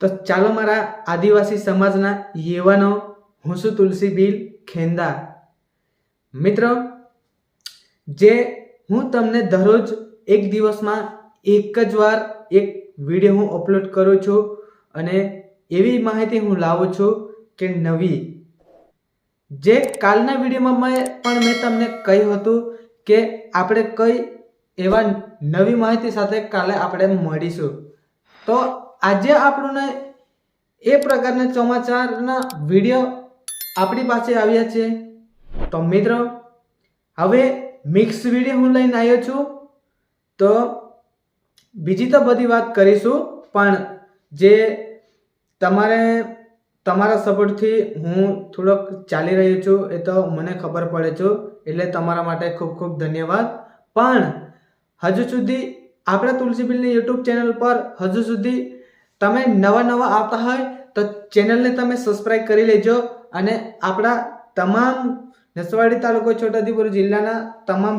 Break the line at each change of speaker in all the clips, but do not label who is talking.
તો ચાલો મારા આદિવાસી સમાજના યુવાનો, હું શું તુલસી બિલ ખેંદા. મિત્રો, જે હું તમને દરરોજ એક દિવસમાં એક જ વાર એક વીડિયો હું અપલોડ કરું છું અને એવી માહિતી હું લાવું છું કે નવી. જે કાલના વિડીયોમાં મેં પણ મેં તમને કહ્યું હતું કે આપણે કઈ એવા નવી માહિતી સાથે કાલે આપણે મળીશું. તો આજે આપણને એ પ્રકારના સમાચારના વીડિયો આપણી પાસે આવ્યા છે. તો મિત્રો, હવે મિક્સ વીડિયો હું લઈને આવ્યો છું. તો બીજી તો બધી વાત કરીશું, પણ જે તમારે, તમારા સપોર્ટથી હું થોડોક ચાલી રહ્યો છું, એ તો મને ખબર પડે છે, એટલે તમારા માટે ખૂબ ખૂબ ધન્યવાદ. પણ હજુ સુધી આપણા તુલસીબિલની યુટ્યુબ ચેનલ પર હજુ સુધી તમે નવા નવા આવતા હોય તો ચેનલને તમે સબસ્ક્રાઈબ કરી લેજો અને આપણા તમામ નસવાડી તાલુકો છોટાઉદેપુર જિલ્લાના તમામ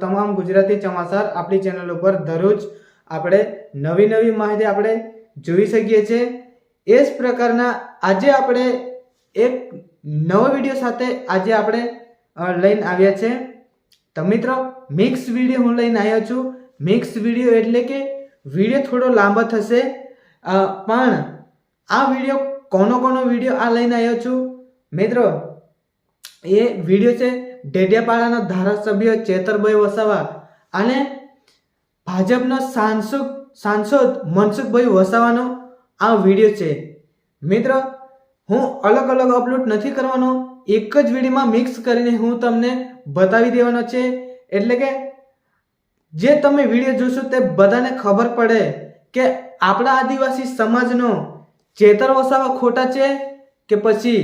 તમામ ગુજરાતી ચમાસાર આપણી ચેનલ ઉપર દરરોજ આપણે નવી નવી માહિતી આપણે જોઈ શકીએ છીએ. એ જ પ્રકારના આજે આપણે એક નવો વીડિયો સાથે આજે આપણે લઈને આવ્યા છે. તો મિત્રો મિક્સ વીડિયો હું લઈને આવ્યો છું. મિક્સ વીડિયો એટલે કે વીડિયો થોડો લાંબો થશે. પણ આ વીડિયો કોનો કોનો વીડિયો આ લઈને આવ્યો છું? મિત્રો, એ વીડિયો છે ડેડિયાપાડાના ધારાસભ્ય ચેતરભાઈ વસાવા અને ભાજપનો સાંસદ સાંસદ મનસુખભાઈ વસાવાનો આ વીડિયો છે. મિત્ર, હું અલગ અલગ અપલોડ નથી કરવાનો, એક જ વિડીયોમાં મિક્સ કરીને હું તમને બતાવી દેવાનો છે. એટલે કે જે તમે વીડિયો જોશો તે બધાને ખબર પડે કે આપણા આદિવાસી સમાજનો ચેતર વસાવા ખોટા છે કે પછી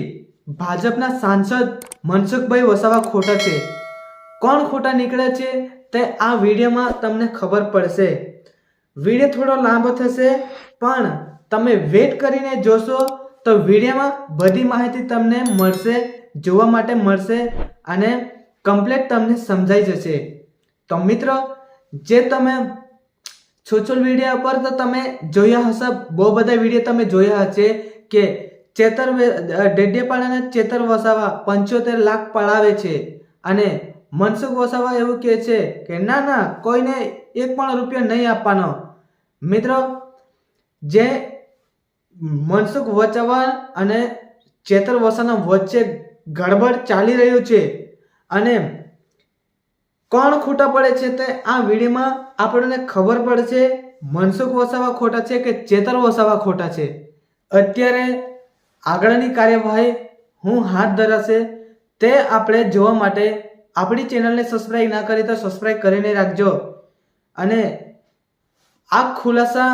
ભાજપના સાંસદ મનસુખભાઈ વસાવા ખોટા છે? કોણ ખોટા નીકળે છે તે આ વિડીયોમાં તમને ખબર પડશે. વીડિયો થોડો લાંબો થશે, પણ તમે વેટ કરીને જોશો તો વિડીયોમાં બધી માહિતી તમને મળશે, જોવા માટે મળશે અને કમ્પ્લેટ તમને સમજાઈ જશે. તો મિત્રો, જે તમે સોશિયલ મીડિયા પર તો તમે જોયા હશે, બહુ બધા વીડિયો તમે જોયા હશે કે ચેતર ડેડિયાપાડાના ચેતર વસાવા પંચોતેર લાખ પડાવે છે. અને મનસુખ વસાવા એવું કહે છે કે, ના ના, કોઈને એક પણ રૂપિયો નહીં આપવાનો. મિત્રો, જે મનસુખ વચાવા અને ચેતર વસાના વચ્ચે ગડબડ ચાલી રહ્યું છે અને કોણ ખોટા પડે છે તે આ વિડીયોમાં આપણને ખબર પડશે. મનસુખ વસાવા ખોટા છે કે ચેતર વસાવા ખોટા છે? અત્યારે આગળની કાર્યવાહી હું હાથ ધરાશે. તે આપણે જોવા માટે આપણી ચેનલને સબસ્ક્રાઈબ ના કરી તો સબસ્ક્રાઈબ કરીને રાખજો. અને આ ખુલાસા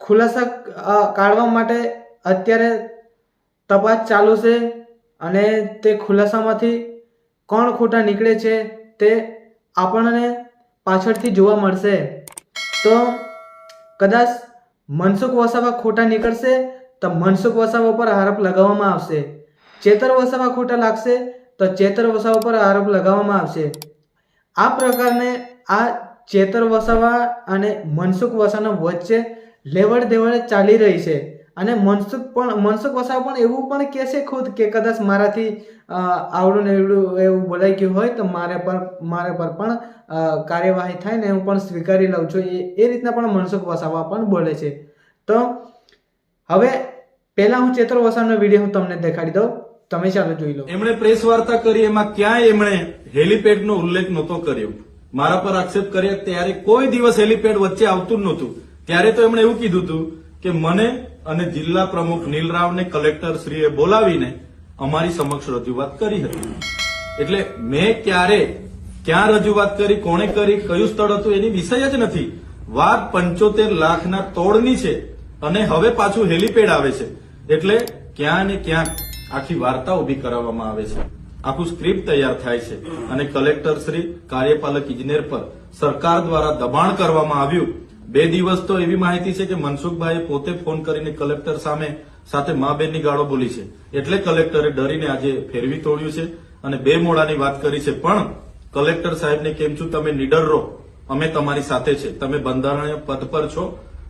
ખુલાસા કાઢવા માટે અત્યારે તપાસ ચાલુ છે અને તે ખુલાસામાંથી કોણ ખોટા નીકળે છે તે આપણને પાછળથી જોવા મળશે, તો કદાચ મનસુખ વસાવા ખોટા નીકળશે, તો મનસુખ વસાવા પર આરોપ લગાવવામાં આવશે. ચેતર વસાવા ખોટા લાગશે, તો ચેતર વસાવા પર આરોપ લગાવવામાં આવશે. આ પ્રકારને આ ચેતર વસાવા અને મનસુખ વસાવાનો વચ્ચે લેવડ દેવડ ચાલી રહી છે. અને મનસુખ પણ, મનસુખ વસાવા પણ એવું પણ કહે છે ખુદ કે કદાચ મારાથી આવડું ને એવડું એવું બોલાઈ ગયું હોય તો મારે પર મારે પર પણ કાર્યવાહી થાય ને હું પણ સ્વીકારી લઉં છું. એ એ રીતના પણ મનસુખ વસાવા પણ બોલે છે. તો હવે પહેલાં હું ચેતર વસાવાનો વીડિયો હું તમને દેખાડી દઉં. તમે ચાલો જોઈ લો.
એમણે પ્રેસ વાર્તા કરી, એમાં ક્યાંય એમણે હેલીપેડનો ઉલ્લેખ નહોતો કર્યો. મારા પર આક્ષેપ કર્યા ત્યારે કોઈ દિવસ હેલીપેડ વચ્ચે આવતું જ નહોતું. ત્યારે તો એમણે એવું કીધું હતું કે મને અને જિલ્લા પ્રમુખ નીલરાવને કલેક્ટર શ્રીએ બોલાવીને અમારી સમક્ષ રજૂઆત કરી હતી. એટલે મેં ક્યારે, ક્યાં રજૂઆત કરી, કોણે કરી, કયું સ્થળ હતું એની વિષય જ નથી. વાત પંચોતેર લાખના તોડની છે અને હવે પાછું હેલીપેડ આવે છે. એટલે ક્યાં ને ક્યાં આખી વાર્તા ઊભી કરાવવામાં આવે છે. આખું સ્ક્રિપ્ટ તૈયાર થાય છે. અને કલેક્ટર શ્રી કાર્યપાલક ઇજનેર પર સરકાર દ્વારા દબાણ કરવામાં આવ્યું બે દિવસ તો એવી માહિતી છે કે મનસુખભાઈએ પોતે ફોન કરીને કલેક્ટર સામે સાથે મા બેનની ગાળો બોલી છે. એટલે કલેક્ટરે ડરીને આજે ફેરવી તોડ્યું છે અને બે મોડાની વાત કરી છે. પણ કલેક્ટર સાહેબને કેમ છું? તમે નીડર રહો અમે તમારી સાથે છે. તમે બંધારણીય પદ પર છો.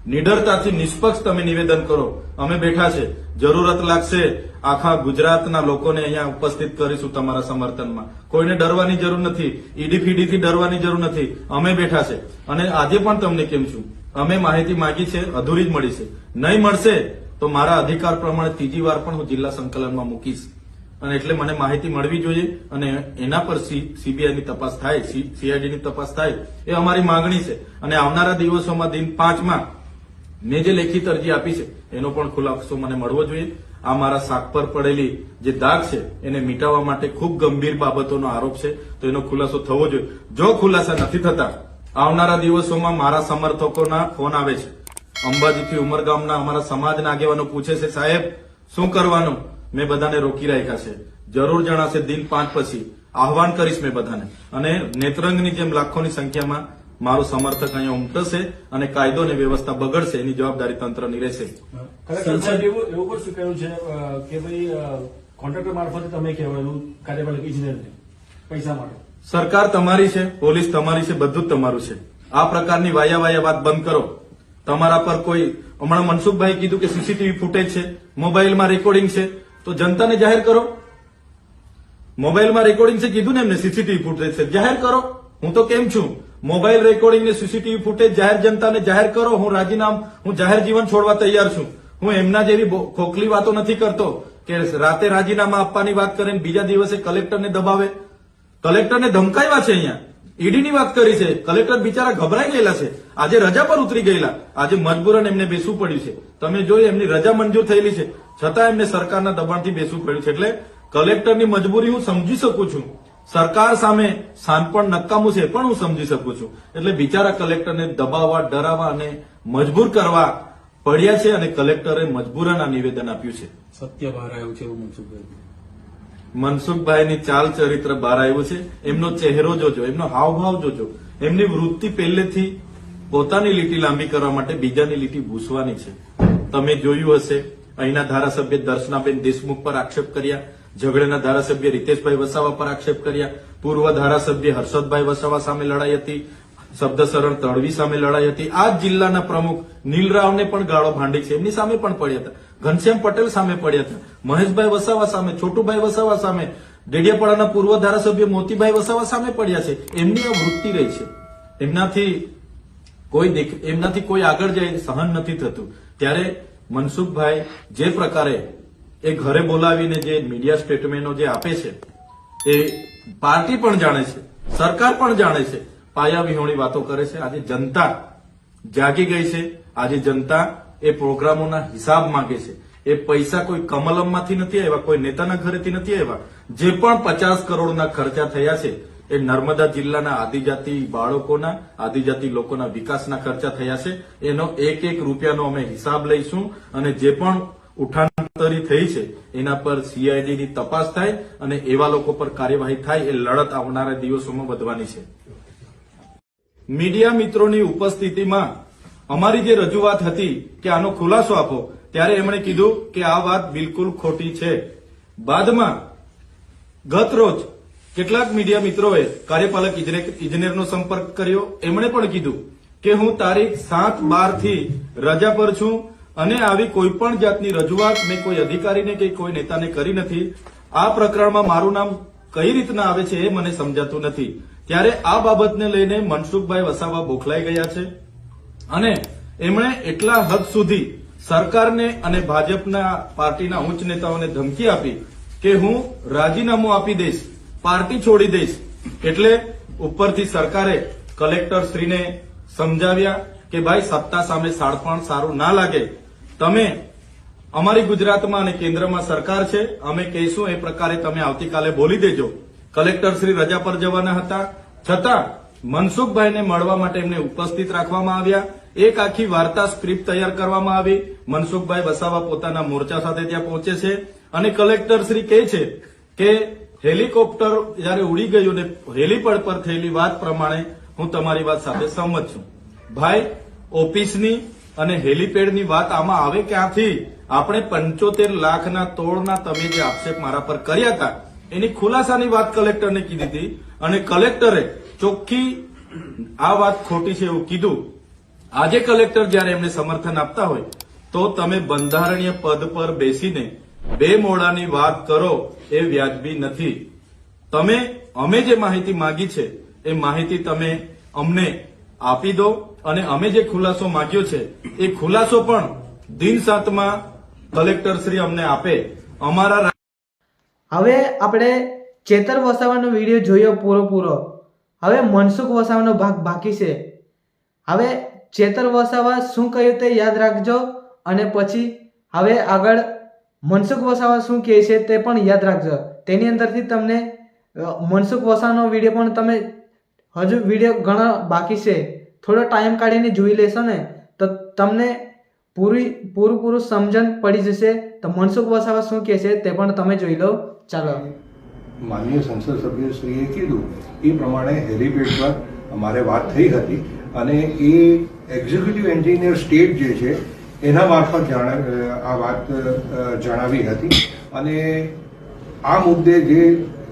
નિડરતાથી નિષ્પક્ષ તમે નિવેદન કરો. અમે બેઠા છે. જરૂરત લાગશે આખા ગુજરાતના લોકોને અહીંયા ઉપસ્થિત કરીશું તમારા સમર્થનમાં. કોઈને ડરવાની જરૂર નથી. ઈડી ફીડીથી ડરવાની જરૂર નથી. અમે બેઠા છે. અને આજે પણ તમને કેમ છું? અમે માહિતી માંગી છે, અધૂરી જ મળી છે. નહીં મળશે તો મારા અધિકાર પ્રમાણે ત્રીજી વાર પણ હું જિલ્લા સંકલનમાં મૂકીશ. અને એટલે મને માહિતી મળવી જોઈએ અને એના પર સીબીઆઈની તપાસ થાય સીઆઈડીની તપાસ થાય એ અમારી માંગણી છે. અને આવનારા દિવસોમાં દિન પાંચમાં મેં જે લેખિત અરજી આપી છે, એનો પણ ખુલાસો મને મળવો જોઈએ. આ મારા શાક પર પડેલી જે દાગ છે, એને મીટાવવા માટે ખૂબ ગંભીર બાબતોનો આરોપ છે, તો એનો ખુલાસો થવો જોઈએ. જો ખુલાસા નથી થતા, આવનારા દિવસોમાં મારા સમર્થકોના ફોન આવે છે. અંબાજીથી ઉમરગામના અમારા સમાજના આગેવાનો પૂછે છે, સાહેબ, શું કરવાનું? મેં બધાને રોકી રાખ્યા છે. જરૂર જણાશે દિન પાંચ પછી. આહવાન કરીશ મેં બધાને. અને નેત્રંગની જેમ લાખોની સંખ્યામાં મારું સમર્થક અહીંયા ઉમટશે અને કાયદો અને વ્યવસ્થા બગડશે એની જવાબદારી તંત્રની રહેશે.
સંસદ એવું એવું પણ શું કહ્યું છે કે ભાઈ કોન્ટ્રાક્ટર મારફતે તમે કહેવાયું કાર્યપાલક ઇજનેરને પૈસા માટે.
સરકાર તમારી છે પોલીસ તમારી છે બધું જ તમારું છે. આ પ્રકારની વાયા વાયા વાત બંધ કરો. તમારા પર કોઈ હમણાં મનસુખભાઈ કીધું કે સીસીટીવી ફૂટેજ છે મોબાઈલમાં રેકોર્ડિંગ છે. તો જનતાને જાહેર કરો. મોબાઈલમાં રેકોર્ડિંગ છે કીધું ને એમને સીસીટીવી ફૂટેજ છે. જાહેર કરો. હું તો કેમ છું? મોબાઈલ રેકોર્ડિંગ ને સીસીટીવી ફૂટેજ જાહેર જનતાને જાહેર કરો, હું રાજીનામ, હું જાહેર જીવન છોડવા તૈયાર છું. હું એમના જેવી ખોખલી વાતો નથી કરતો કે રાતે રાજીનામા આપવાની વાત કરે બીજા દિવસે કલેક્ટરને દબાવે. કલેક્ટરને ધમકાવ્યા છે અહીંયા. ઈડીની વાત કરી છે. કલેક્ટર બિચારા ગભરાઈ ગયેલા છે. આજે રજા પર ઉતરી ગયેલા. આજે મજબૂરન એમને બેસવું પડ્યું છે. તમે જોઈ એમની રજા મંજૂર થયેલી છે. છતાં એમને સરકારના દબાણથી બેસવું પડ્યું છે. એટલે કલેક્ટરની મજબૂરી હું સમજી શકું છું. સરકાર સામે સાનપણ નકામું છે પણ હું સમજી શકું છું. એટલે બિચારા કલેક્ટરને દબાવવા ડરાવવા અને મજબૂર કરવા પડ્યા છે અને કલેક્ટરે મજબૂરાના નિવેદન આપ્યું છે.
સત્ય બહાર આવ્યું છે એવું મનસુખભાઈ
મનસુખભાઈની ચાલ ચરિત્ર બહાર આવ્યું છે. એમનો ચહેરો જોજો એમનો હાવભાવ જોજો. એમની વૃત્તિ પહેલેથી પોતાની લીટી લાંબી કરવા માટે બીજાની લીટી ભૂસવાની છે. તમે જોયું હશે અહીંના ધારાસભ્ય દર્શનાબેન દેશમુખ પર આક્ષેપ કર્યા. ઝઘડેના ધારાસભ્ય રીતેશભાઈ વસાવા પર આક્ષેપ કર્યા. પૂર્વ ધારાસભ્ય હર્ષદભાઈ વસાવા સામે લડાઈ હતી. શબ્દશરણ તળવી સામે લડાઈ હતી. આ જિલ્લાના પ્રમુખ નીલરાવને પણ ગાળો ભાંડી છે. એમની સામે પણ પડ્યા હતા. ઘનશ્યામ પટેલ સામે પડ્યા હતા. મહેશભાઈ વસાવા સામે, છોટુભાઈ વસાવા સામે, ડેડિયાપાડાના પૂર્વ ધારાસભ્ય મોતીભાઈ વસાવા સામે પડ્યા છે. એમની આ વૃત્તિ રહી છે. એમનાથી કોઈ એમનાથી કોઈ આગળ જાય સહન નથી થતું. ત્યારે મનસુખભાઈ જે પ્રકારે એ ઘરે બોલાવીને જે મીડિયા સ્ટેટમેન્ટો જે આપે છે, એ પાર્ટી પણ જાણે છે, સરકાર પણ જાણે છે, પાયા વિહોણી વાતો કરે છે. આજે જનતા જાગી ગઈ છે. આજે જનતા એ પ્રોગ્રામોના હિસાબ માંગે છે. એ પૈસા કોઈ કમલમમાંથી નથી આવ્યા, કોઈ નેતાના ઘરેથી નથી આવ્યા. જે પણ પચાસ કરોડના ખર્ચા થયા છે, એ નર્મદા જિલ્લાના આદિજાતિ બાળકોના, આદિજાતિ લોકોના વિકાસના ખર્ચા થયા છે. એનો એક એક રૂપિયાનો અમે હિસાબ લઈશું અને જે પણ ઉઠાંતરી થઈ છે. એના પર સીઆઈડીની તપાસ થાય અને એવા લોકો પર કાર્યવાહી થાય એ લડત આવનારા દિવસોમાં વધવાની છે. મીડિયા મિત્રોની ઉપસ્થિતિમાં અમારી જે રજૂઆત હતી કે આનો ખુલાસો આપો, ત્યારે એમણે કીધું કે આ વાત બિલકુલ ખોટી છે. બાદમાં ગત રોજ કેટલાક મીડિયા મિત્રોએ કાર્યપાલક ઇજને- ઇજનેરનો સંપર્ક કર્યો. એમણે પણ કીધું કે હું તારીખ સાત બારથી રજા પર છું અને આવી કોઈ પણ જાતની રજૂઆત મેં કોઈ અધિકારીને કે કોઈ નેતાને કરી નથી, આ પ્રકરણમાં મારું નામ કઈ રીતના આવે છે એ મને સમજાતું નથી. ત્યારે આ બાબતને લઈને મનસુખભાઈ વસાવા બોખલાઈ ગયા છે અને એમણે એટલા હદ સુધી સરકારને અને ભાજપના પાર્ટીના ઉચ્ચ નેતાઓને ધમકી આપી કે હું રાજીનામું આપી દઈશ, પાર્ટી છોડી દઈશ. એટલે ઉપરથી સરકારે કલેક્ટર શ્રીને સમજાવ્યા કે ભાઈ સત્તા સામે સાડપણ સારું ના લાગે. તમે અમારી ગુજરાતમાં અને કેન્દ્રમાં સરકાર છે, અમે કહીશું એ પ્રકારે તમે આવતીકાલે બોલી દેજો. કલેક્ટર શ્રી રજા પર જવાના હતા. છતાં મનસુખભાઈને મળવા માટે એમને ઉપસ્થિત રાખવામાં આવ્યા. એક આખી વાર્તા સ્ક્રિપ્ટ તૈયાર કરવામાં આવી. મનસુખભાઈ વસાવા પોતાના મોરચા સાથે ત્યાં પહોંચે છે. અને કલેક્ટર શ્રી કહે છે કે હેલિકોપ્ટર જયારે ઉડી ગયું ને હેલીપેડ પર થયેલી વાત પ્રમાણે હું તમારી વાત સાથે સંમત છું. ભાઈ, ઓફિસની અને હેલીપેડની વાત આમાં આવે ક્યાંથી? આપણે પંચોતેર લાખના તોડના તમે જે આક્ષેપ મારા પર કર્યા હતા, એની ખુલાસાની વાત કલેક્ટરને કીધી હતી. અને કલેક્ટરે ચોખ્ખી આ વાત ખોટી છે એવું કીધું. આજે કલેક્ટર જ્યારે એમને સમર્થન આપતા હોય, તો તમે બંધારણીય પદ પર બેસીને બે મોડાની વાત કરો એ વ્યાજબી નથી. તમે, અમે જે માહિતી માંગી છે, એ માહિતી તમે અમને આપી દો. અને અમે જે ખુલાસો માંગ્યો છે, એ ખુલાસો પણ દિન સાતમાં કલેક્ટર શ્રી અમને આપે. અમારા
હવે આપણે ચેતર વસાવાનો વીડિયો જોયો પૂરો પૂરો. હવે મનસુખ વસાવાનો ભાગ બાકી છે. હવે ચેતર વસાવા શું કહ્યું તે યાદ રાખજો અને પછી હવે આગળ મનસુખ વસાવા શું કહે છે તે પણ યાદ રાખજો. તેની અંદરથી તમને મનસુખ વસાવાનો વીડિયો પણ તમે હજુ વીડિયો ઘણા બાકી છે. થોડો ટાઈમ કાઢીને જોઈ લેશો ને, તો તમને પૂરી પૂરું પૂરું સમજણ પડી જશે. તો મનસુખ વસાવા શું કહે છે તે પણ તમે જોઈ લો. ચાલો.
માનનીય સંસદ સભ્યશ્રીએ કીધું, એ પ્રમાણે હેલિપેડ પર અમારે વાત થઈ હતી અને એ એક્ઝિક્યુટિવ એન્જિનિયર સ્ટેટ જે છે, એના મારફત આ વાત જણાવી હતી. અને આ મુદ્દે જે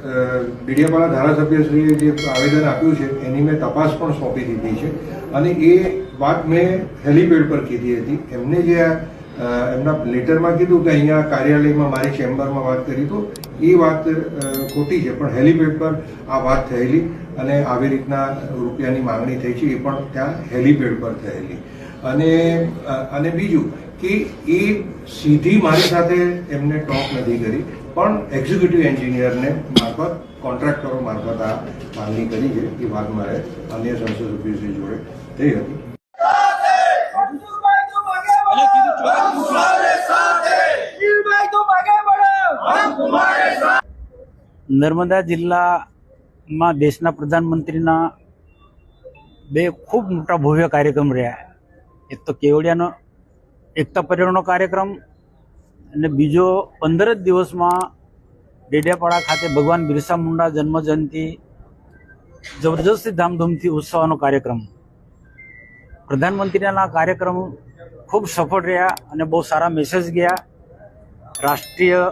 ડેડિયાપાડા ધારાસભ્યશ્રીએ જે આવેદન આપ્યું છે, એની મેં તપાસ પણ સોંપી દીધી છે. અને એ વાત મેં હેલીપેડ પર કીધી હતી. એમને જે એમના લેટરમાં કીધું કે અહીંયા કાર્યાલયમાં મારી ચેમ્બરમાં વાત કરી, તો એ વાત ખોટી છે. પણ હેલીપેડ પર આ વાત થયેલી અને આવી રીતના રૂપિયાની માંગણી થઈ છે, એ પણ ત્યાં હેલીપેડ પર થયેલી. અને અને બીજું કે એ સીધી મારી સાથે એમને ટોક નથી કરી. પણ એક્ઝિક્યુટિવ એન્જિનિયરને મારફત કોન્ટ્રાક્ટરો મારફત આ માંગણી કરી છે એ વાત મારે અન્ય સંસદ સભ્યશ્રી જોડે થઈ હતી.
નર્મદા જિલ્લામાં દેશના પ્રધાનમંત્રીના બે ખૂબ મોટા ભવ્ય કાર્યક્રમ રહ્યા. એક તો કેવડિયાનો એકતા પર્યાવરણનો કાર્યક્રમ અને બીજો પંદર જ દિવસમાં ડેડિયાપાડા ખાતે ભગવાન બિરસા મુંડા જન્મજયંતિ જબરજસ્તી ધામધૂમથી ઉત્સવનો કાર્યક્રમ. પ્રધાનમંત્રીના કાર્યક્રમ ખૂબ સફળ રહ્યા અને બહુ સારા મેસેજ ગયા. રાષ્ટ્રીય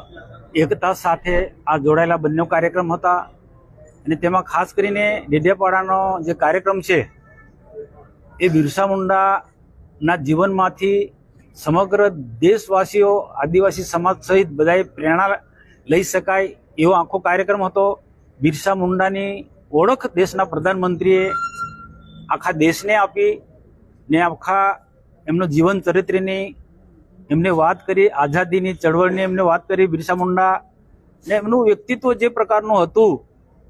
એકતા સાથે આ જોડાયેલા બંને કાર્યક્રમ હતા. અને તેમાં ખાસ કરીને ડેડિયાપાડાનો જે કાર્યક્રમ છે, એ બિરસા મુંડાના જીવનમાંથી સમગ્ર દેશવાસીઓ, આદિવાસી સમાજ સહિત બધાએ પ્રેરણા લઈ શકાય એવો આખો કાર્યક્રમ હતો. બિરસા મુંડાની ઓળખ દેશના પ્રધાનમંત્રીએ આખા દેશને આપી ને આખા એમનો જીવન ચરિત્રની એમને વાત કરી, આઝાદીની ચળવળની એમને વાત કરી, બિરસા મુંડા ને એમનું વ્યક્તિત્વ જે પ્રકારનું હતું,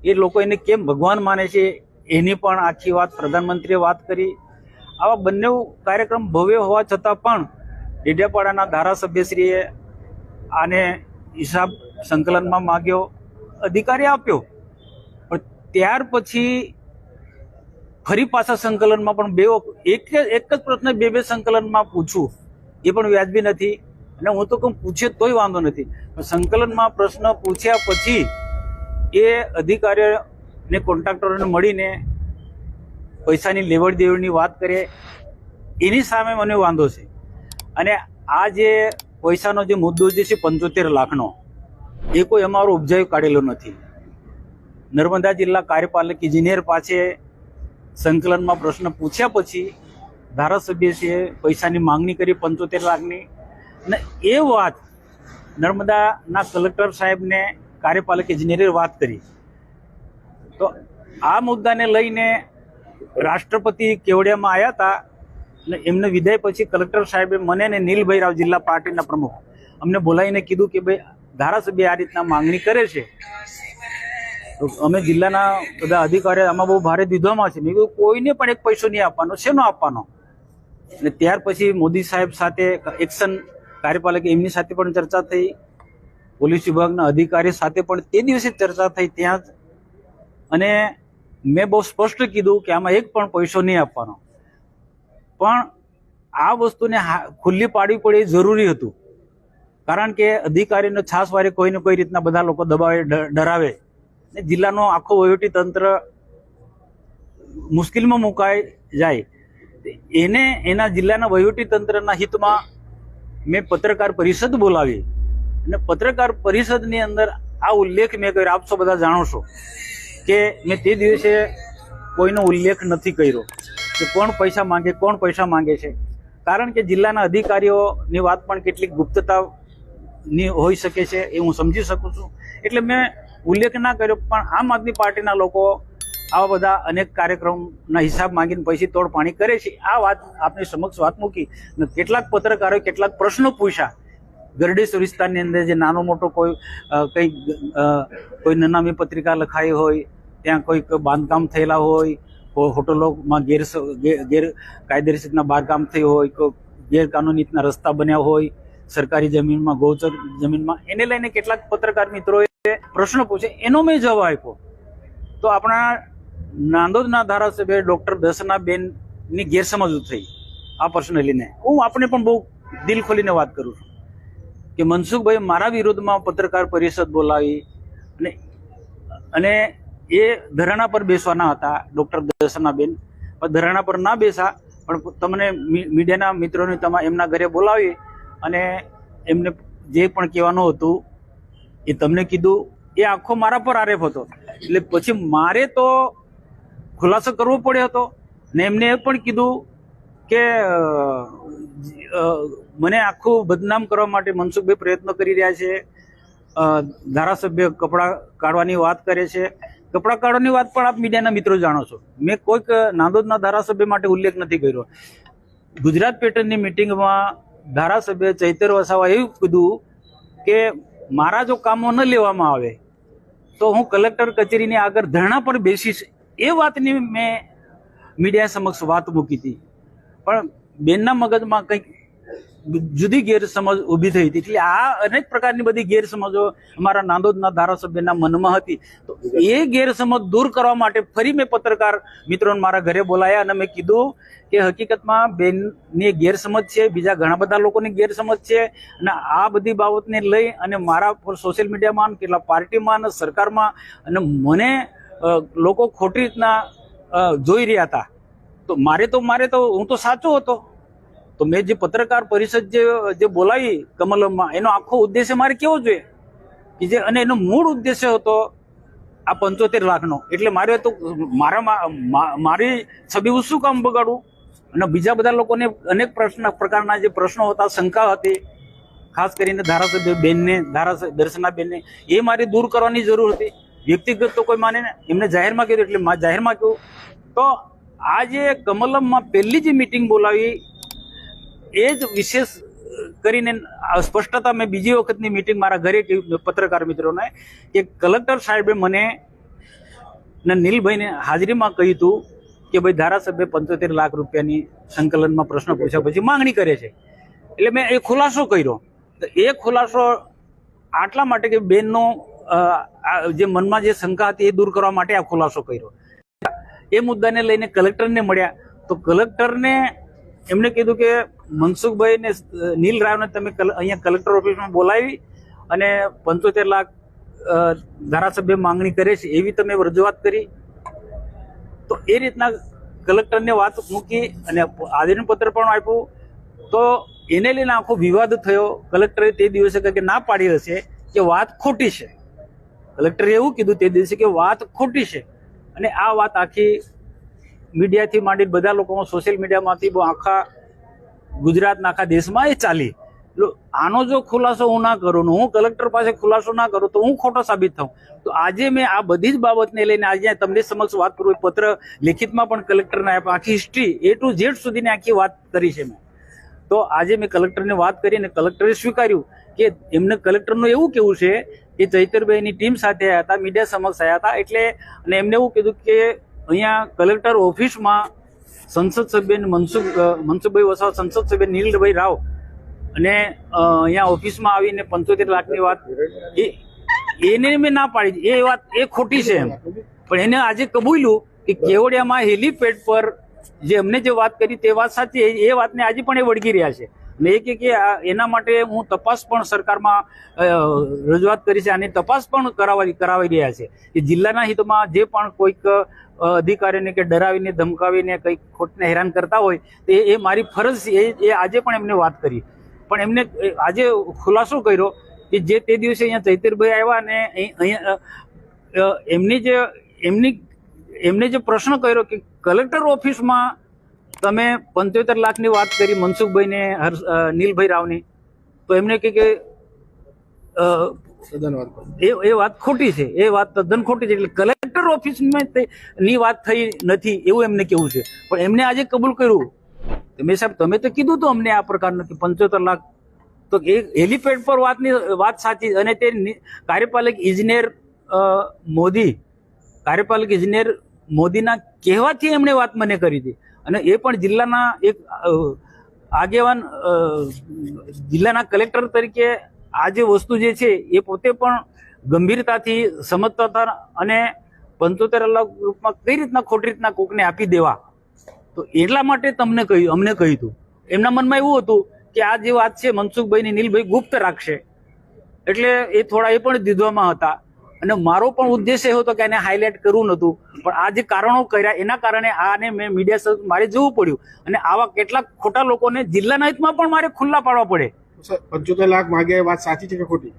એ લોકો એને કેમ ભગવાન માને છે, એની પણ આખી વાત પ્રધાનમંત્રીએ વાત કરી. આવા બંને કાર્યક્રમ ભવ્ય હોવા છતાં પણ ડેડિયાપાડાના ધારાસભ્યશ્રીએ આને હિસાબ સંકલનમાં માગ્યો, અધિકારી આપ્યો. પણ ત્યાર પછી ફરી પાછા સંકલનમાં પણ બે એક એક જ પ્રશ્ન બે બે સંકલનમાં પૂછું, એ પણ વ્યાજબી નથી. અને હું તો કહું, પૂછે તોય વાંધો નથી. પણ સંકલનમાં પ્રશ્ન પૂછ્યા પછી એ અધિકારીઓને, કોન્ટ્રાક્ટરોને મળીને પૈસાની લેવડ દેવડની વાત કરે, એની સામે મને વાંધો છે. અને આ જે પૈસાનો જે મુદ્દો જે છે પંચોતેર લાખનો, એ કોઈ અમારો ઉપજાવી કાઢેલો નથી. નર્મદા જિલ્લા કાર્યપાલક ઇજનેર પાસે સંકલનમાં પ્રશ્ન પૂછ્યા પછી ધારાસભ્યશ્રીએ પૈસાની માંગણી કરી પંચોતેર લાખની. અને એ વાત નર્મદાના કલેક્ટર સાહેબને કાર્યપાલક ઇજનેરે વાત કરી. તો આ મુદ્દાને લઈને રાષ્ટ્રપતિ કેવડિયામાં આવ્યા હતા અને એમને વિદાય પછી કલેક્ટર સાહેબે મને અને નીલભાઈ રાવ જિલ્લા પાર્ટીના પ્રમુખ અમને બોલાવીને કીધું કે ભાઈ, ધારાસભ્ય આ રીતના માંગણી કરે છે. તો અમે જિલ્લાના બધા અધિકારીઓ આમાં બહુ ભારે દ્વિધામાં છે. મેં કીધું, કોઈને પણ એક પૈસો નહીં આપવાનો, શેનો આપવાનો? અને ત્યાર પછી મોદી સાહેબ સાથે એક્શન કાર્યપાલક એમની સાથે પણ ચર્ચા થઈ. પોલીસ વિભાગના અધિકારી સાથે પણ તે દિવસે ચર્ચા થઈ ત્યાં જ. અને મેં બહુ સ્પષ્ટ કીધું કે આમાં એક પણ પૈસો નહીં આપવાનો. પણ આ વસ્તુને ખુલ્લી પાડવી પડે એ જરૂરી હતું. કારણ કે અધિકારીનો છાસ વારે કોઈને કોઈ રીતના બધા લોકો દબાવે ડરાવે. ને જિલ્લાનો આખો વહીવટી તંત્ર મુશ્કેલીમાં મુકાઈ જાય. એને, એના જિલ્લાના વહીવટી તંત્રના હિતમાં મેં પત્રકાર પરિષદ બોલાવી. અને પત્રકાર પરિષદની અંદર આ ઉલ્લેખ મેં કર્યો. આપ સૌ બધા જાણો છો કે મેં તે દિવસે કોઈનો ઉલ્લેખ નથી કર્યો. કે કોણ પૈસા માંગે, કોણ પૈસા માંગે છે. કારણ કે જિલ્લાના અધિકારીઓની વાત પણ કેટલીક ગુપ્તતાની હોઈ શકે છે એ હું સમજી શકું છું. એટલે મેં ઉલ્લેખ ના કર્યો, પણ આમ આદમી પાર્ટીના લોકો આવા બધા અનેક કાર્યક્રમના હિસાબ માંગીને પૈસી તોડપાણી કરે છે. આ વાત આપની સમક્ષ વાત મૂકી કેટલાક પત્રકારોએ કેટલાક પ્રશ્નો પૂછ્યા. ગરડેશ્વર વિસ્તારની અંદર જે નાનો મોટો કોઈ કંઈક કોઈ નનામી પત્રિકા લખાઈ હોય, ત્યાં કોઈક બાંધકામ થયેલા હોય હોટલોમાં ગેર ગેરકાયદેસર રીતના બહારકામ થયું હોય કે ગેરકાનૂની રીતના રસ્તા બન્યા હોય, સરકારી જમીનમાં, ગૌચર જમીનમાં, એને લઈને કેટલાક પત્રકાર મિત્રોએ પ્રશ્નો પૂછે, એનો મેં જવાબ આપ્યો. તો આપણા નાંદોદના ધારાસભ્ય ડૉક્ટર દર્શનાબેનની ગેરસમજ થઈ આ પ્રશ્ન લઈને. હું આપણે પણ બહુ દિલ ખોલીને વાત કરું છું કે મનસુખભાઈ મારા વિરોધમાં પત્રકાર પરિષદ બોલાવી અને અને એ ધરણા પર બેસવાના હતા, ડૉક્ટર દર્શનાબેન. પણ ધરણા પર ના બેસા, પણ તમને મીડિયાના મિત્રોને તમા, એમના ઘરે બોલાવી અને એમને જે પણ કહેવાનું હતું, એ તમને કીધું. એ આખો મારા પર આરેફ હતો. એટલે પછી મારે તો ખુલાસો કરવો પડ્યો હતો ને એમને એ પણ કીધું કે મને આખું બદનામ કરવા માટે મનસુખભાઈ પ્રયત્ન કરી રહ્યા છે. ધારાસભ્ય કપડાં કાઢવાની વાત કરે છે. કપડાં કાઢોની વાત પણ આપ મીડિયાના મિત્રો જાણો છો. મેં કોઈક નાંદોદના ધારાસભ્ય માટે ઉલ્લેખ નથી કર્યો. ગુજરાત પેટર્નની મિટિંગમાં ધારાસભ્ય ચૈતર વસાવા એવું કીધું કે મારા જો કામો ન લેવામાં આવે, તો હું કલેક્ટર કચેરીની આગળ ધરણા પર બેસીશ. એ વાતની મેં મીડિયા સમક્ષ વાત મૂકી હતી. પણ બેનના મગજમાં કંઈક જુદી ગેરસમજ ઊભી થઈ હતી. એટલે આ અનેક પ્રકારની બધી ગેરસમજો અમારા નાંદોદના ધારાસભ્યના મનમાં હતી. તો એ ગેરસમજ દૂર કરવા માટે ફરી મેં પત્રકાર મિત્રોને મારા ઘરે બોલાયા અને મેં કીધું કે હકીકતમાં બેનની ગેરસમજ છે, બીજા ઘણા બધા લોકોની ગેરસમજ છે અને આ બધી બાબતને લઈ અને મારા સોશિયલ મીડિયામાં કેટલા પાર્ટીમાં અને સરકારમાં અને મને લોકો ખોટી રીતના જોઈ રહ્યા હતા. તો મારે તો મારે તો, હું તો સાચો હતો. તો મેં જે પત્રકાર પરિષદ જે જે બોલાવી કમલમમાં, એનો આખો ઉદ્દેશ્ય મારે કેવો જોઈએ? કે જે, અને એનો મૂળ ઉદ્દેશ્ય હતો આ પંચોતેર લાખનો. એટલે મારે તો મારા મારી છબી શું કામ બગાડું? અને બીજા બધા લોકોને અનેક પ્રશ્ન, પ્રકારના જે પ્રશ્નો હતા, શંકા હતી. ખાસ કરીને ધારાસભ્ય બેનને, ધારાસભ્ય, દર્શના બેનને, એ મારે દૂર કરવાની જરૂર હતી. વ્યક્તિગત તો કોઈ માને ને, એમને જાહેરમાં કીધું, એટલે જાહેરમાં કહ્યું તો આ જે કમલમમાં પહેલી જે મિટિંગ બોલાવી એ જ વિશેષ કરીને સ્પષ્ટતા મેં બીજી વખતની મિટિંગ મારા ઘરે કહ્યું પત્રકાર મિત્રોને, કે કલેક્ટર સાહેબે મને ને નીલભાઈને હાજરીમાં કહ્યું હતું કે ભાઈ ધારાસભ્ય પંચોતેર લાખ રૂપિયાની સંકલનમાં પ્રશ્ન પૂછ્યા પછી માંગણી કરે છે. એટલે મેં એ ખુલાસો કર્યો. તો એ ખુલાસો આટલા માટે કે બેનનો જે મનમાં જે શંકા હતી એ દૂર કરવા માટે આ ખુલાસો કર્યો. એ મુદ્દાને લઈને કલેક્ટરને મળ્યા. તો કલેક્ટરને એમને કીધું કે મનસુખભાઈ ને નીલ રાવને તમે અહીંયા કલેક્ટર ઓફિસમાં બોલાવી અને પંચોતેર લાખ ધારાસભ્ય માંગણી કરે છે, એવી તમે રજૂઆત કરી. તો એ રીતના કલેક્ટરને વાત મૂકી અને આવેદનપત્ર પણ આપ્યું. તો એને લઈને આખો વિવાદ થયો. કલેક્ટરે તે દિવસે કે ના પાડી હશે, કે વાત ખોટી છે. કલેક્ટરે એવું કીધું તે દિવસે કે વાત ખોટી છે. અને આ વાત આખી મીડિયાથી માંડી બધા લોકોમાં સોશિયલ મીડિયામાંથી આખા ગુજરાતના આખા દેશમાં એ ચાલી. આનો જો ખુલાસો હું ના કરું હું કલેક્ટર પાસે ખુલાસો ના કરું તો હું ખોટો સાબિત થઉં. તો આજે મેં આ બધી જ બાબતને લઈને આજે તમને સમક્ષ વાત કરું પત્ર લેખિતમાં પણ કલેક્ટરને આખી હિસ્ટ્રી એ ટુ ઝેડ સુધીની આખી વાત કરી છે મેં. તો આજે મેં કલેક્ટરને વાત કરી અને કલેક્ટરે સ્વીકાર્યું કે એમને કલેક્ટરનું એવું કેવું છે કે ચૈતરભાઈની ટીમ સાથે આવ્યા હતા, મીડિયા સમક્ષ આવ્યા હતા, એટલે અને એમને એવું કીધું કે અહીંયા કલેક્ટર ઓફિસમાં સંસદ સભ્ય મનસુખ મનસુખભાઈ વસાવા, સંસદ સભ્ય નીલભાઈ રાવ અને અહીંયા ઓફિસમાં આવીને પંચોતેર લાખની વાત. એ, એને મેં ના પાડી. એ વાત એ ખોટી છે એમ. પણ એને આજે કબૂલ્યું કે કેવડિયામાં હેલીપેડ પર જે અમને જે વાત કરી તે વાત સાચી એ- વાતને આજે પણ એ વળગી રહ્યા છે. અને એ કે કે એના માટે હું તપાસ પણ સરકારમાં રજૂઆત કરી છે. અને તપાસ પણ કરાવી કરાવી રહ્યા છે કે જિલ્લાના હિતમાં જે પણ કોઈક અધિકારીને કે ડરાવીને, ધમકાવીને કંઈક ખોટને હેરાન કરતા હોય, તો એ મારી ફરજ છે. એ આજે પણ એમને વાત કરી. પણ એમને આજે ખુલાસો કર્યો કે જે તે દિવસે અહીંયા ચૈતરભાઈ આવ્યા અને અહીં- અહીંયા એમની જે એમની એમને જે પ્રશ્ન કર્યો કે કલેક્ટર ઓફિસમાં તમે પંચોતેર લાખની વાત કરી મનસુખભાઈને હર્ષ નીલભાઈ રાવની તો એમને કહે કે એ એ વાત ખોટી છે. એ વાત તદ્દન ખોટી છે. એટલે કલેક્ટર ઓફિસમાં ની વાત થઈ નથી એવું એમને કેવું છે. પણ એમને આજે કબૂલ કર્યું. મેં સાહેબ તમે તો કીધું તો અમને આ પ્રકારનું કે પંચોતેર લાખ તો એ હેલિપેડ પર વાતની વાત સાચી અને તે કાર્યપાલક ઇજનેર મોદી કાર્યપાલક ઇજનેર મોદીના કહેવાથી એમણે વાત મને કરી હતી. અને એ પણ જિલ્લાના એક આગેવાન જિલ્લાના કલેક્ટર તરીકે આ જે વસ્તુ જે છે એ પોતે પણ ગંભીરતાથી સમજતા અને પંચોતેર લાખ રૂપમાં કઈ રીતના ખોટી રીતના કોકને આપી દેવા. તો એટલા માટે તમને કહ્યું, અમને કહ્યું હતું. એમના મનમાં એવું હતું કે આ જે વાત છે મનસુખભાઈ ને નીલભાઈ ગુપ્ત રાખશે. એટલે એ થોડા એ પણ દીધવામાં હતા. અને મારો પણ ઉદ્દેશ એવો હતો કે એને હાઇલાઇટ કરવું નહોતું. પણ આ જે કારણો કર્યા એના કારણે આને મેં મીડિયા મારે જવું પડ્યું. અને આવા કેટલાક ખોટા લોકોને જિલ્લાના હિતમાં પણ મારે ખુલ્લા પાડવા પડે.
પંચોતેર લાખ માગે એ વાત સાચી છે કે ખોટી?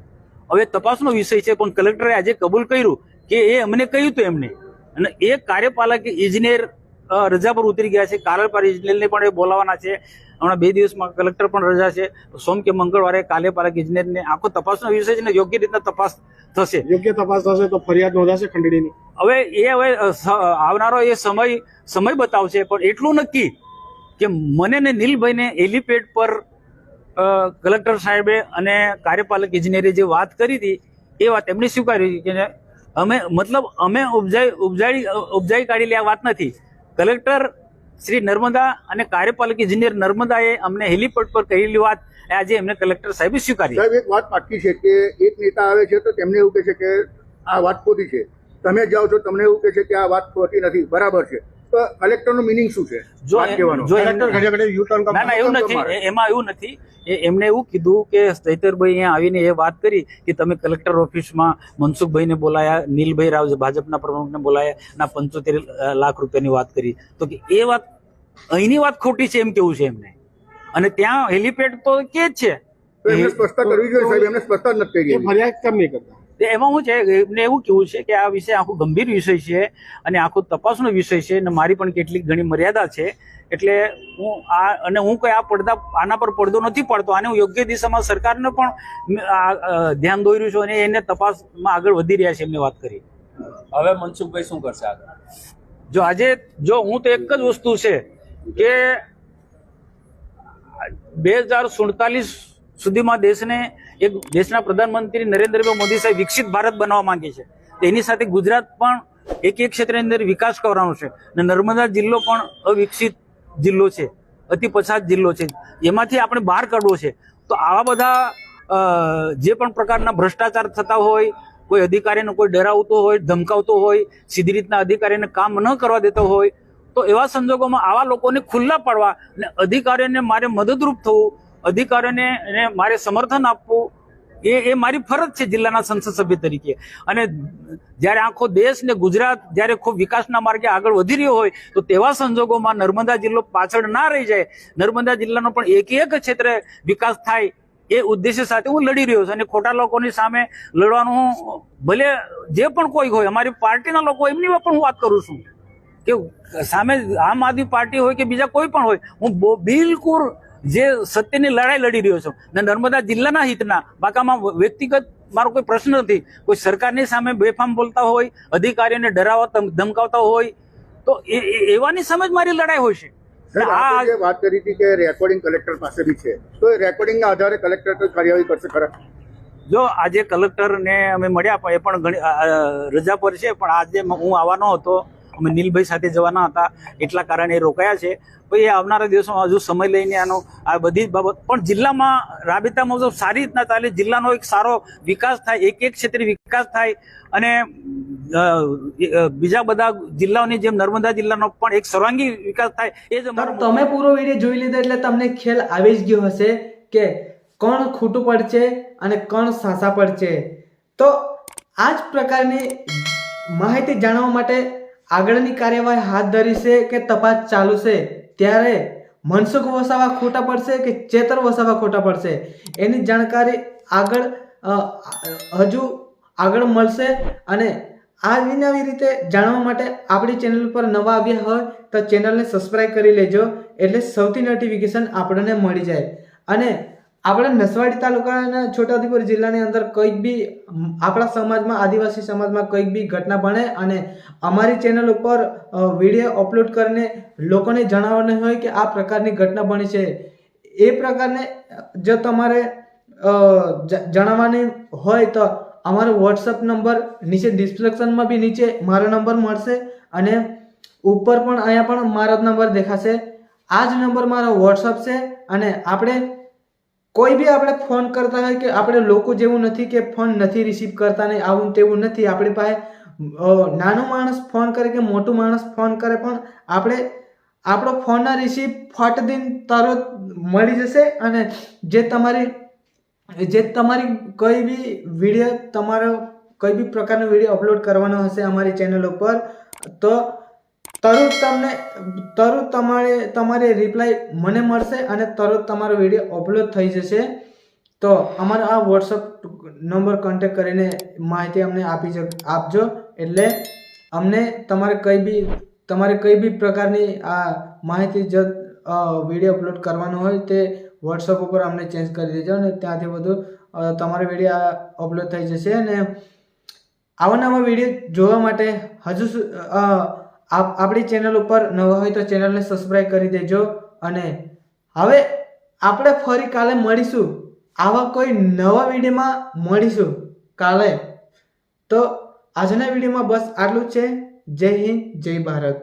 હવે તપાસનો વિષય છે પણ કલેક્ટરે આજે કબૂલ કર્યું કે એ અમને કહ્યું હતું એમને. અને એ કાર્યપાલક ઇજનેર રજા પર ઉતરી ગયા છે. કારલ ઇજનેરને પણ એ બોલાવવાના છે. હમણાં બે દિવસમાં કલેક્ટર પણ રજા છે. સોમ કે મંગળવારે કાર્યપાલક ઇજનેરને આખો તપાસનો વિષય છે ને યોગ્ય રીતના તપાસ થશે.
યોગ્ય તપાસ થશે તો ફરિયાદ નોંધાશે ખંડણીની.
હવે એ હવે આવનારો એ સમય સમય બતાવશે. પણ એટલું નક્કી કે મને ને નીલભાઈને એલિપેડ પર કલેક્ટર સાહેબે અને કાર્યપાલક ઇજનેરે જે વાત કરી હતી એ વાત એમણે સ્વીકારી કે અમે મતલબ અમે ઉપજાઈ ઉપજાઈ ઉપજાઈ કાઢેલી આ વાત નથી. કલેક્ટર શ્રી નર્મદા અને કાર્યપાલક ઇજનેર નર્મદાએ અમને હેલીપોર્ટ પર કહેલી વાત આજે એમને કલેક્ટર સાહેબે સ્વીકારી.
સાહેબ, એક વાત પાકી છે કે એક નેતા આવે છે તો તેમને એવું કહે છે કે આ વાત ખોટી છે. તમે જાઓ છો, તમને એવું કહે છે કે આ વાત ખોટી નથી. બરાબર છે. તો કલેક્ટરનું મિનિંગ શું છે?
જો જો
કલેક્ટર
ના ના એવું નથી. એમાં એવું નથી. એ એમણે એવું કીધું કે ચૈતરભાઈ અહીંયા આવીને એ વાત કરી કે તમે કલેક્ટર ઓફિસમાં મનસુખભાઈને બોલાયા નીલભાઈ રાવ જે ભાજપના પ્રમુખને બોલાયા ના પંચોતેર લાખ રૂપિયાની વાત કરી. તો કે એ વાત અહીંની વાત ખોટી છે એમ કેવું છે એમને? અને ત્યાં હેલિપેડ તો કે જ છે.
તો એમને સ્પષ્ટતા કરવી જોઈએ સાહેબ એમને સ્પષ્ટતા નથી કરી
ફરિયાદ કેમ નહીં કરતા?
એમાં હું છે એમને એવું કેવું છે કે આ વિષય આખું ગંભીર વિષય છે અને આખો તપાસનો વિષય છે અને મારી પણ કેટલીક ઘણી મર્યાદા છે. એટલે હું આ અને હું કોઈ આ પડદા આના પર પડદો નથી પડતો. આને હું યોગ્ય દિશામાં સરકારને પણ ધ્યાન દોઈ રહ્યું છું અને એને તપાસમાં આગળ વધી રહ્યા છે એમને વાત કરી.
હવે મનસુખભાઈ શું કરશે આગળ?
જો આજે જો હું તો એક જ વસ્તુ છે કે બે હજાર સુડતાલીસ સુધીમાં દેશને એક દેશના પ્રધાનમંત્રી નરેન્દ્રભાઈ મોદી સાહેબ વિકસિત ભારત બનાવવા માંગે છે. તેની સાથે ગુજરાત પણ એક એક ક્ષેત્રની અંદર વિકાસ કરવાનો છે. અને નર્મદા જિલ્લો પણ અવિકસિત જિલ્લો છે. અતિ પછાત જિલ્લો છે. એમાંથી આપણે બહાર કાઢવો છે. તો આવા બધા જે પણ પ્રકારના ભ્રષ્ટાચાર થતા હોય, કોઈ અધિકારીને કોઈ ડરાવતો હોય, ધમકાવતો હોય, સીધી રીતના અધિકારીને કામ ન કરવા દેતો હોય, તો એવા સંજોગોમાં આવા લોકોને ખુલ્લા પાડવા અને અધિકારીઓને મારે મદદરૂપ થવું અધિકારીઓને એને મારે સમર્થન આપવું, એ એ મારી ફરજ છે જિલ્લાના સંસદ સભ્ય તરીકે. અને જ્યારે આખો દેશ ને ગુજરાત જ્યારે ખૂબ વિકાસના માર્ગે આગળ વધી રહ્યો હોય, તો તેવા સંજોગોમાં નર્મદા જિલ્લો પાછળ ના રહી જાય. નર્મદા જિલ્લાનો પણ એક એક ક્ષેત્રે વિકાસ થાય એ ઉદ્દેશ્ય સાથે હું લડી રહ્યો છું. અને ખોટા લોકોની સામે લડવાનું હું ભલે જે પણ કોઈ હોય, અમારી પાર્ટીના લોકો એમની પણ હું વાત કરું છું કે સામે આમ આદમી પાર્ટી હોય કે બીજા કોઈ પણ હોય, હું બિલકુલ જે સત્યની લડાઈ લડી રહ્યો છું. ને નર્મદા જિલ્લાના હિતના બાકામાં વ્યક્તિગત મારો કોઈ પ્રશ્ન નથી. કોઈ સરકારની સામે બેફામ બોલતા હોય અધિકારીઓને ડરાવવા ધમ- ધમકાવતા હોય તો એવાની સામે જ મારી લડાઈ હોય છે.
વાત કરી હતી કે રેકોર્ડિંગ કલેક્ટર પાસે બી છે તો એ રેકોર્ડિંગના આધારે કલેક્ટર કાર્યવાહી કરશે ખરા?
જો આજે કલેક્ટરને અમે મળ્યા પણ એ પણ રજા પર છે પણ આજે હું આવવાનો હતો. અમે નીલભાઈ સાથે જવાના હતા. એટલા કારણે રોકાયા છે. એ આવનારા દિવસોમાં હજુ સમય લઈને આનો આ બધી બાબત પણ જિલ્લામાં રાબેતા મુજબ સારી રીતના ચાલે. જિલ્લાનો એક સારો વિકાસ થાય એક એક ક્ષેત્રે વિકાસ થાય. અને બીજા બધા જિલ્લાઓની જેમ નર્મદા જિલ્લાનો પણ એક સર્વાંગી વિકાસ થાય. એ જ
તમે પૂરો વીડિયો જોઈ લીધો એટલે તમને ખ્યાલ આવી જ ગયો હશે કે કોણ ખોટું પડશે અને કોણ સાસા પડશે. તો આ જ પ્રકારની માહિતી જાણવા માટે આગળની કાર્યવાહી હાથ ધરી છે કે તપાસ ચાલુ છે? ત્યારે મનસુખ વસાવા ખોટા પડશે કે ચેતર વસાવા ખોટા પડશે? એની જાણકારી આગળ હજુ આગળ મળશે અને આવી વિનાવી રીતે જાણવા માટે આપણી ચેનલ પર નવા આવ્યા હોય તો ચેનલને સબસ્ક્રાઈબ કરી લેજો એટલે સૌથી નોટિફિકેશન આપણને મળી જાય. અને આપણા નસવાડી તાલુકાના છોટાઉદેપુર જિલ્લાની અંદર કંઈક બી આપણા સમાજમાં, આદિવાસી સમાજમાં કંઈક બી ઘટના બને અને અમારી ચેનલ ઉપર વીડિયો અપલોડ કરીને લોકોને જણાવવાનું હોય કે આ પ્રકારની ઘટના બની છે. એ પ્રકારને જો તમારે જણાવવાની હોય તો અમારો વોટ્સઅપ નંબર નીચે ડિસ્ક્રિપ્શનમાં બી નીચે મારો નંબર મળશે અને ઉપર પણ અહીંયા પણ મારો નંબર દેખાશે. આ જ નંબર મારો વોટ્સઅપ છે અને આપણે કોઈ બી આપણે ફોન કરતા હોય કે આપણે લોકો જેવું નથી કે ફોન નથી રિસીવ કરતા નહીં આવું તેવું નથી, આપણી પાસે નાનો માણસ ફોન કરે કે મોટું માણસ ફોન કરે પણ આપણે, આપણો ફોનના રિસીવ ફટ દિન તરત મળી જશે અને જે તમારી જે તમારી કઈ બી વીડિયો તમારો કઈ બી પ્રકારનો વીડિયો અપલોડ કરવાનો હશે અમારી ચેનલ ઉપર, તો તરત તમને, તરત તમારે તમારે રિપ્લાય મને મળશે અને તરત તમારો વીડિયો અપલોડ થઈ જશે. તો અમારો આ વોટ્સઅપ નંબર કોન્ટેક્ટ કરીને માહિતી અમને આપી જ, આપજો. એટલે અમને તમારે કઈ બી, તમારે કઈ બી પ્રકારની આ માહિતી જ વીડિયો અપલોડ કરવાનો હોય તે વોટ્સઅપ ઉપર અમને ચેન્જ કરી દેજો અને ત્યાંથી બધું તમારો વીડિયો અપલોડ થઈ જશે. અને આવા નવા વીડિયો જોવા માટે હજુ આપ આપણી ચેનલ ઉપર નવા હોય તો ચેનલને સબસ્ક્રાઈબ કરી દેજો અને હવે આપણે ફરી કાલે મળીશું. આવા કોઈ નવા વિડીયોમાં મળીશું કાલે. તો આજના વિડીયોમાં બસ આટલું છે. જય હિન્દ, જય ભારત.